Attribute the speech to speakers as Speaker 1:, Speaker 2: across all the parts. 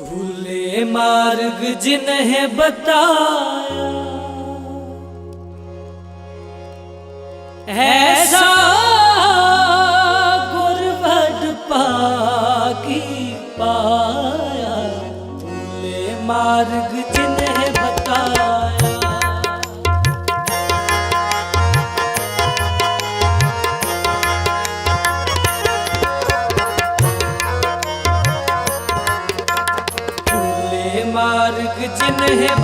Speaker 1: भूले मार्ग जिन्हें बताया। ऐसा गुरबद पाकी पाया। भूले मार्ग है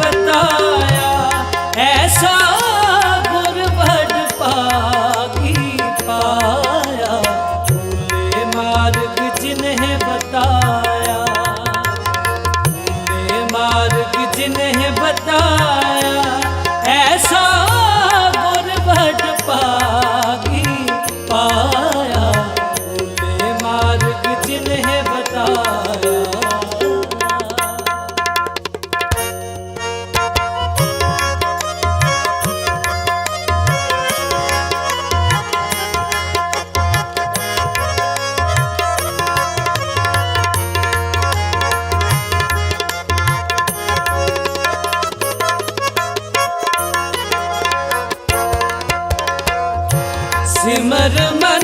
Speaker 1: सिमर मन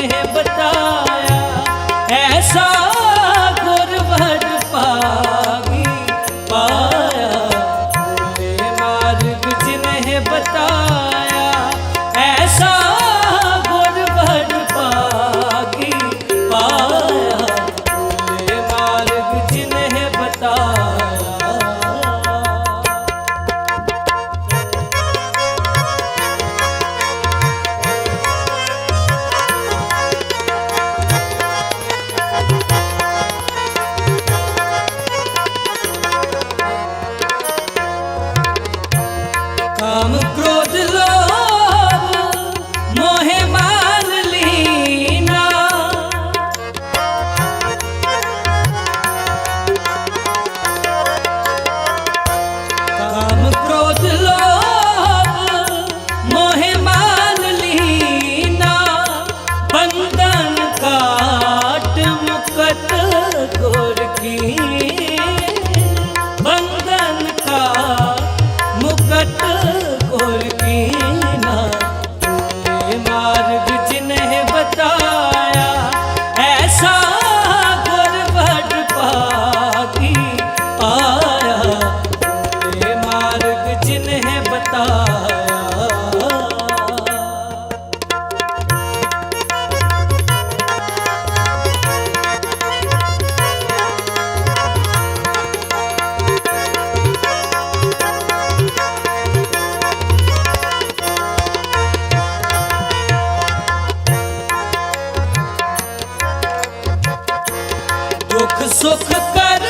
Speaker 1: कहे बताया ऐसा गुरवर पा सुख कर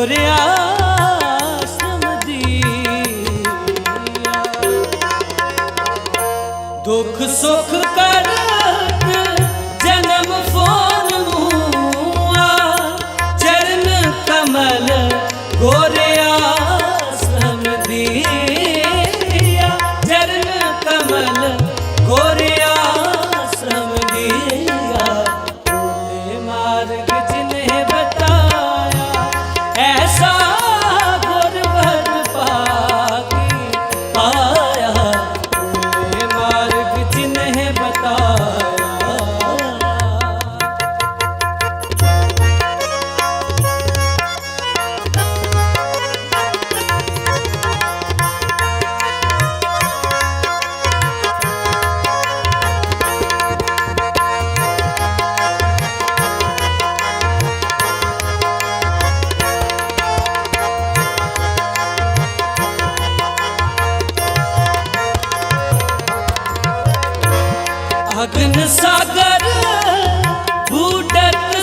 Speaker 1: ਤੋਰਿਆ ਦੁੱਖ ਸੁੱਖ ਕਰਕ ਜਨਮ ਫੋਨ ਚਰਨ ਕਮਲ ਗੋਰ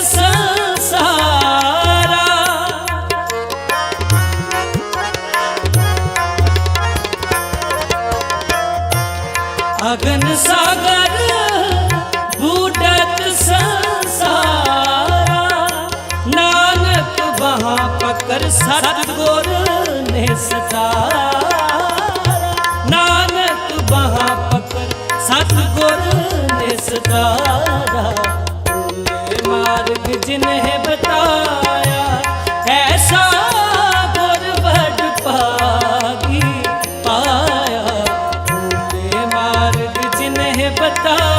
Speaker 1: ਸੰਸਾਰਾ। ਅਗਨ ਸਾਗਰ ਬੂਟਤ ਸੰਸਾਰਾ। ਨਾਨਕ ਬਹਾ ਪਕਰ ਸਤਗੁਰ ਨੇ ਸਤਾਰਾ। ਨਾਨਕ ਬਹਾ ਪਕਰ ਸਤਗੁਰ ਨੇ ਸਤਾਰਾ। जिन्हें बताया ऐसा गुर बड़ पागी पाया भूले मार्ग जिन्हें बताया